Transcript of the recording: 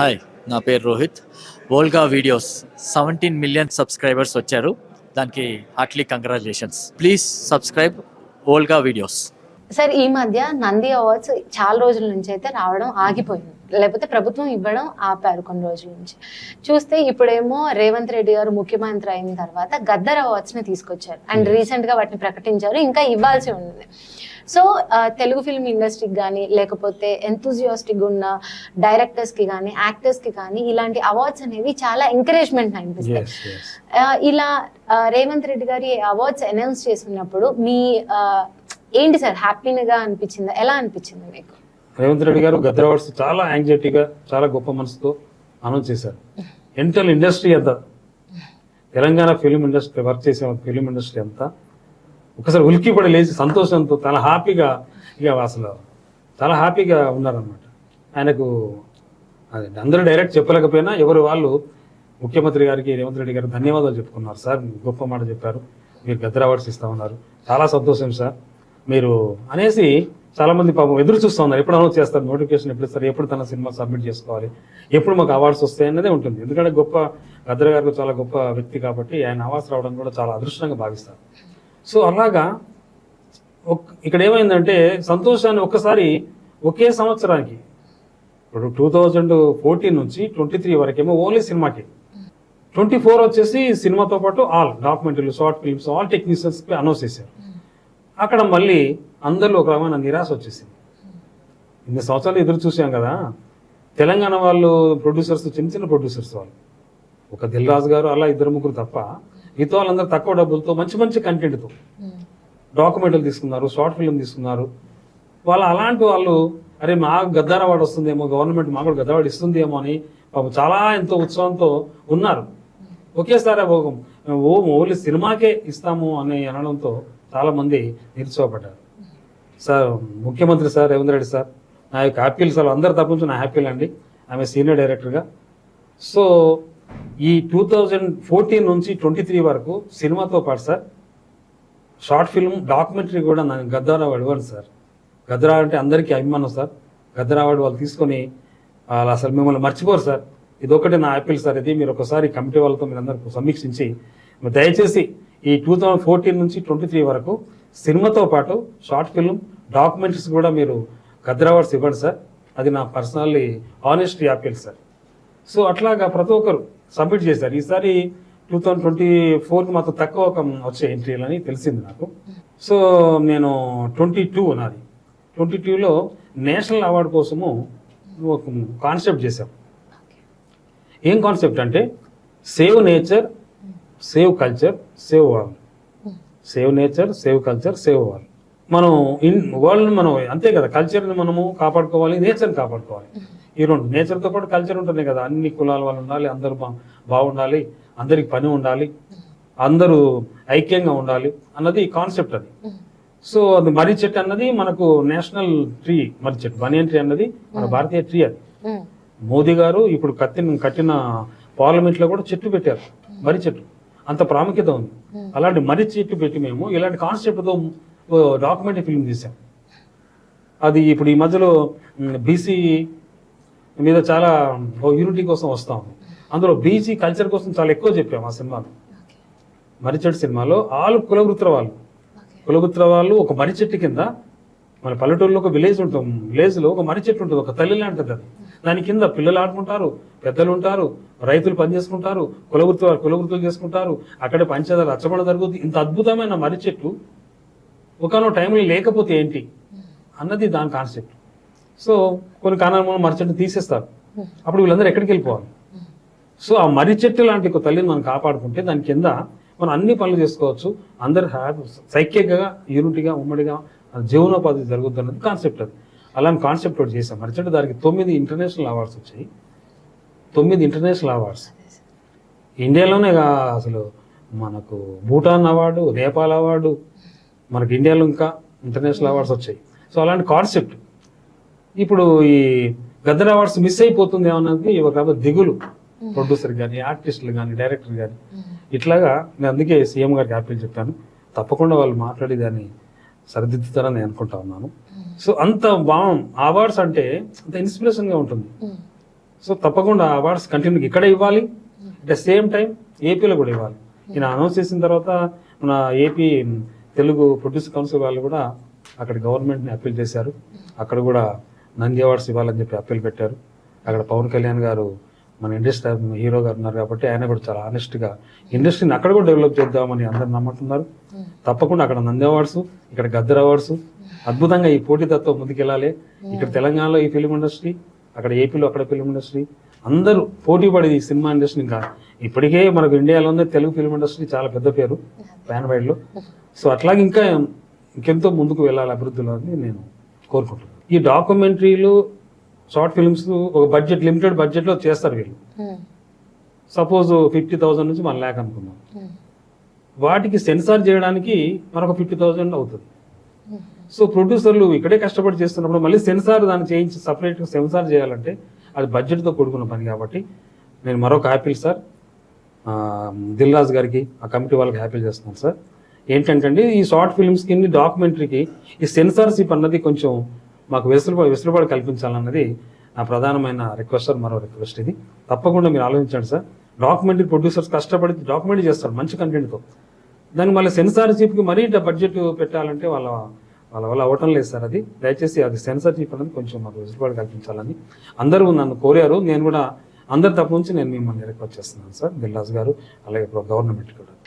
Hi నా పేరు Rohit. Volga videos seventeen million subscribers వచ్చారు. దానికి heartly congratulations. Please subscribe Volga videos. Sir ఈ మధ్య నంది అవార్డ్స్ చాలా రోజుల నుంచి అయితే రావడం ఆగిపోయింది. లేకపోతే ప్రభుత్వం ఇవ్వడం ఆపారు కొన్ని రోజుల నుంచి. చూస్తే ఇప్పుడేమో రేవంత్ రెడ్డి గారు ముఖ్యమంత్రి అయిన తర్వాత గద్దర్ అవార్డ్స్ని తీసుకొచ్చారు. అండ్ రీసెంట్గా వాటిని ప్రకటించారు. ఇంకా ఇవ్వాల్సి ఉంది. సో తెలుగు ఫిల్మ్ ఇండస్ట్రీకి కానీ లేకపోతే ఎంతూజియాస్టిక్ ఉన్న డైరెక్టర్స్కి కానీ యాక్టర్స్కి కానీ ఇలాంటి అవార్డ్స్ అనేవి చాలా ఎంకరేజ్మెంట్ అనిపిస్తాయి. ఆ, ఇలా రేవంత్ రెడ్డి గారి అవార్డ్స్ అనౌన్స్ చేస్తున్నప్పుడు మీ ఆ, ఏంటి సార్ హ్యాపీగా అనిపించిందా? ఎలా అనిపించింది మీకు? రేవంత్ రెడ్డి గారు గద్దర్ అవార్డ్స్ చాలా యాంగ్జైటీగా చాలా గొప్ప మనసుతో అనౌన్స్ చేశారు. ఎంటల్ ఇండస్ట్రీ అంతా తెలంగాణ ఫిలిం ఇండస్ట్రీ వర్క్ చేసే ఫిలిం ఇండస్ట్రీ అంతా ఒకసారి ఉలికి పడి లేచి సంతోషంతో చాలా హ్యాపీగా ఇక అసలు చాలా హ్యాపీగా ఉన్నారనమాట ఆయనకు అదే అందరూ డైరెక్ట్ చెప్పలేకపోయినా ఎవరు వాళ్ళు ముఖ్యమంత్రి గారికి రేవంత్ రెడ్డి గారికి ధన్యవాదాలు చెప్పుకున్నారు. సార్ మీరు గొప్ప మాట చెప్పారు. మీరు గద్దర్ అవార్డ్స్ ఇస్తా ఉన్నారు చాలా సంతోషం సార్. మీరు అనేసి చాలామంది పాపం ఎదురు చూస్తూ ఉన్నారు. ఎప్పుడు అనౌన్స్ చేస్తారు? నోటిఫికేషన్ ఎప్పుడు ఇస్తారు? ఎప్పుడు తన సినిమా సబ్మిట్ చేసుకోవాలి? ఎప్పుడు మాకు అవార్డ్స్ వస్తాయి అన్నదే ఉంటుంది. ఎందుకంటే గొప్ప గద్దర్ గారు చాలా గొప్ప వ్యక్తి కాబట్టి ఆయన అవార్డ్స్ రావడం కూడా చాలా అదృష్టంగా భావిస్తారు. సో అలాగా ఇక్కడ ఏమైందంటే సంతోషాన్ని ఒక్కసారి ఒకే సంవత్సరానికి ఇప్పుడు టూ థౌజండ్ ఫోర్టీన్ నుంచి ట్వంటీ త్రీ వరకేమో ఓన్లీ సినిమాకి. ట్వంటీ ఫోర్ వచ్చేసి సినిమాతో పాటు ఆల్ డాక్యుమెంటరీలు షార్ట్ ఫిల్మ్స్ ఆల్ టెక్నీషియన్స్కి అనౌన్స్ చేశారు. అక్కడ మళ్ళీ అందరిలో ఒక రకమైన నిరాశ వచ్చేసింది. ఇన్ని సంవత్సరాలు ఎదురు చూసాం కదా. తెలంగాణ వాళ్ళు ప్రొడ్యూసర్స్ చిన్న చిన్న ప్రొడ్యూసర్స్ వాళ్ళు. ఒక దిల్ గారు అలా ఇద్దరు ముగ్గురు తప్ప మిగతా వాళ్ళందరూ తక్కువ డబ్బులతో మంచి మంచి కంటెంట్తో డాక్యుమెంటరీలు తీసుకున్నారు షార్ట్ ఫిల్మ్ తీసుకున్నారు. వాళ్ళు అలాంటి వాళ్ళు అరే మా గద్దార అవార్డు వస్తుందేమో గవర్నమెంట్ మాకు కూడా గద్దార అవార్డు ఇస్తుందేమో అని పాపం చాలా ఎంతో ఉత్సాహంతో ఉన్నారు. ఒకేసారి ఒక- ఓ ఓన్లీ సినిమాకే ఇస్తాము అని అనడంతో చాలా మంది నిరుత్సాహపడ్డారు సార్ ముఖ్యమంత్రి సార్ రేవంత్ రెడ్డి సార్ నా యొక్క హ్యాపీలు సార్ అందరి తరపు నుంచి నా హ్యాపీలు అండి. ఆమె సీనియర్ డైరెక్టర్గా. సో ఈ టూ థౌజండ్ ఫోర్టీన్ నుంచి ట్వంటీ త్రీ వరకు సినిమాతో పాటు సార్ షార్ట్ ఫిల్మ్ డాక్యుమెంటరీ కూడా నాకు గద్దార్ అవార్డు ఇవ్వండి సార్? గద్దరావు అంటే అందరికీ అభిమానం సార్. గద్దరావాడు అవార్డు వాళ్ళు తీసుకొని వాళ్ళు అసలు మిమ్మల్ని మర్చిపోరు సార్. ఇది ఒకటి నా యాపిల్ సార్. ఇది మీరు ఒకసారి కమిటీ వాళ్ళతో మీరు అందరూ సమీక్షించి దయచేసి ఈ టూ థౌజండ్ ఫోర్టీన్ నుంచి ట్వంటీ త్రీ వరకు సినిమాతో పాటు షార్ట్ ఫిల్మ్ డాక్యుమెంటరీస్ కూడా మీరు గద్దార్ ఇవ్వండి సార్. అది నా personally honest appeal sir. So అట్లాగా ప్రతి ఒక్కరు సబ్మిట్ చేశారు. ఈసారి టూ థౌజండ్ ట్వంటీ ఫోర్కి మాత్రం తక్కువ ఒక వచ్చే ఎంట్రీలు అని తెలిసింది నాకు. సో నేను ట్వంటీ టూ నాది. ట్వంటీ టూలో నేషనల్ అవార్డు కోసము ఒక కాన్సెప్ట్ చేశాం. ఏం కాన్సెప్ట్ అంటే save nature save culture save world. Save nature save culture save world. మనం ఇన్ వరల్డ్ మనం అంతే కదా కల్చర్ని మనము కాపాడుకోవాలి నేచర్ని కాపాడుకోవాలి. ఈ రెండు నేచర్తో పాటు కల్చర్ ఉంటుంది కదా అన్ని కులాల వాళ్ళు ఉండాలి అందరూ బాగుండాలి అందరికి పని ఉండాలి అందరూ ఐక్యంగా ఉండాలి అన్నది కాన్సెప్ట్ అది. సో అది మర్రి చెట్టు అన్నది మనకు నేషనల్ ట్రీ మర్రి చెట్టు బనియన్ ట్రీ అన్నది మన భారతీయ ట్రీ అది. మోదీ గారు ఇప్పుడు కట్టిన కట్టిన పార్లమెంట్లో కూడా చెట్టు పెట్టారు మర్రి చెట్టు. అంత ప్రాముఖ్యత ఉంది. అలాంటి మర్రి చెట్టు పెట్టి మేము ఇలాంటి కాన్సెప్ట్తో డాక్యుమెంటరీ ఫిల్మ్ తీసాం అది ఇప్పుడు ఈ మధ్యలో బీసీ మీద చాలా యూనిటీ కోసం వస్తా అందులో బీసీ కల్చర్ కోసం చాలా ఎక్కువ చెప్పాము ఆ సినిమాలో. మర్రి చెట్టు సినిమాలో ఆలు కులవృత్తుల వాళ్ళు కులవృత్తుల వాళ్ళు ఒక మర్రి చెట్టు కింద మన పల్లెటూరులో ఒక విలేజ్ ఉంటాం విలేజ్లో ఒక మర్రి చెట్టు ఉంటుంది ఒక తల్లి లాంటిది అది. దాని కింద పిల్లలు ఆడుకుంటారు పెద్దలు ఉంటారు రైతులు పని చేసుకుంటారు కులవృత్తి వాళ్ళు కులవృత్తులు చేసుకుంటారు అక్కడే పంచదార రచ్చబండ జరుగుతుంది ఇంత అద్భుతమైన మర్రి చెట్టు ఒకనో టైంలో లేకపోతే ఏంటి? అన్నది దాని కాన్సెప్ట్ సో కొన్ని కారణాల మూలం తీసేస్తారు. అప్పుడు వీళ్ళందరూ ఎక్కడికి వెళ్ళిపోవాలి? సో ఆ మర్రి చెట్టు లాంటి ఒక తల్లిని మనం కాపాడుకుంటే దాని కింద మనం అన్ని పనులు చేసుకోవచ్చు. అందరు హ్యాపీ సైక్యంగా యూనిటీగా ఉమ్మడిగా జీవనోపాధి జరుగుతుంది అన్నది కాన్సెప్ట్ అది. అలాంటి కాన్సెప్ట్ ఒకటి చేసాం మర్రి చెట్టు దానికి తొమ్మిది ఇంటర్నేషనల్ అవార్డ్స్ వచ్చాయి. తొమ్మిది ఇంటర్నేషనల్ అవార్డ్స్ ఇండియాలోనే అసలు మనకు భూటాన్ అవార్డు నేపాల్ అవార్డు మనకి ఇండియాలో ఇంకా ఇంటర్నేషనల్ అవార్డ్స్ వచ్చాయి. సో అలాంటి కాన్సెప్ట్. ఇప్పుడు ఈ గద్దర్ అవార్డ్స్ మిస్ అయిపోతుంది అన్నది ఒక దిగులు. ప్రొడ్యూసర్ కానీ ఆర్టిస్టులు కానీ డైరెక్టర్ కానీ ఇట్లాగా నేను అందుకే సీఎం గారికి హ్యాపీ చెప్పాను తప్పకుండా వాళ్ళు మాట్లాడి దాన్ని సరిదిద్దుతారని నేను అనుకుంటా ఉన్నాను. సో అంత బాగుం అవార్డ్స్ అంటే అంత ఇన్స్పిరేషన్గా ఉంటుంది. సో తప్పకుండా అవార్డ్స్ కంటిన్యూ ఇక్కడ ఇవ్వాలి. అట్ ద సేమ్ టైం ఏపీలో కూడా ఇవ్వాలి. ఈయన అనౌన్స్ చేసిన తర్వాత మన ఏపీ తెలుగు ప్రొడ్యూసర్ కౌన్సిల్ వాళ్ళు కూడా అక్కడ గవర్నమెంట్ని అప్పీల్ చేశారు. అక్కడ కూడా నంది అవార్డ్స్ ఇవ్వాలని చెప్పి అప్పీల్ పెట్టారు. అక్కడ పవన్ కళ్యాణ్ గారు మన ఇండస్ట్రీ హీరో గారు ఉన్నారు కాబట్టి ఆయన కూడా చాలా ఆనెస్ట్గా ఇండస్ట్రీని అక్కడ కూడా డెవలప్ చేద్దామని అందరు నమ్ముతున్నారు. తప్పకుండా అక్కడ నంది అవార్డ్స్ ఇక్కడ గద్దర్ అవార్డ్స్ అద్భుతంగా ఈ పోటీతత్వం ముందుకెళ్ళాలి. ఇక్కడ తెలంగాణలో ఈ ఫిలిం ఇండస్ట్రీ అక్కడ ఏపీలో అక్కడ ఫిలిం ఇండస్ట్రీ అందరూ పోటీ పడేది ఈ సినిమా ఇండస్ట్రీ ఇంకా ఇప్పటికే మనకు ఇండియాలోనే తెలుగు ఫిల్మ్ ఇండస్ట్రీ చాలా పెద్ద పేరు పాన్ వైడ్లో సో అట్లాగే ఇంకా ఇంకెంతో ముందుకు వెళ్ళాలి అభివృద్ధిలో అని నేను కోరుకుంటున్నాను. ఈ డాక్యుమెంటరీలు షార్ట్ ఫిల్మ్స్ ఒక బడ్జెట్ లిమిటెడ్ బడ్జెట్లో చేస్తారు వీళ్ళు. సపోజ్ ఫిఫ్టీ థౌసండ్ నుంచి వన్ ల్యాక్ అనుకుందాం. వాటికి సెన్సార్ చేయడానికి మరొక ఫిఫ్టీ థౌసండ్ అవుతుంది. సో ప్రొడ్యూసర్లు ఇక్కడే కష్టపడి చేస్తున్నప్పుడు మళ్ళీ సెన్సార్ దాన్ని చేయించి సపరేట్గా సెన్సార్ చేయాలంటే అది బడ్జెట్తో కూడుకున్న పని కాబట్టి నేను మరొక హ్యాపీలు సార్ దిల్ రాజు గారికి ఆ కమిటీ వాళ్ళకి హ్యాపీలు చేస్తున్నాను సార్ ఏంటంటే ఈ షార్ట్ ఫిల్మ్స్కి డాక్యుమెంటరీకి ఈ సెన్సార్షిప్ అన్నది కొంచెం మాకు వెసులుబాటు వెసులుబాటు కల్పించాలన్నది నా ప్రధానమైన రిక్వెస్ట్ సార్ మరో రిక్వెస్ట్ ఇది. తప్పకుండా మీరు ఆలోచించండి సార్ డాక్యుమెంటరీ ప్రొడ్యూసర్స్ కష్టపడి డాక్యుమెంటరీ చేస్తారు మంచి కంటెంట్తో దానికి మళ్ళీ సెన్సార్షిప్కి మరీ బడ్జెట్ పెట్టాలంటే వాళ్ళ వాళ్ళ వల్ల అవ్వటం లేదు సార్ అది. దయచేసి అది సెన్సార్షిప్ అనేది కొంచెం మాకు వెసులుబాటు కల్పించాలని అందరూ నన్ను కోరారు. నేను కూడా అందరి తప్పు నుంచి నేను మిమ్మల్ని రిక్వెస్ట్ చేస్తున్నాను సార్. దిల్రాజ్ గారు అలాగే ఇప్పుడు గవర్నమెంట్ కూడా.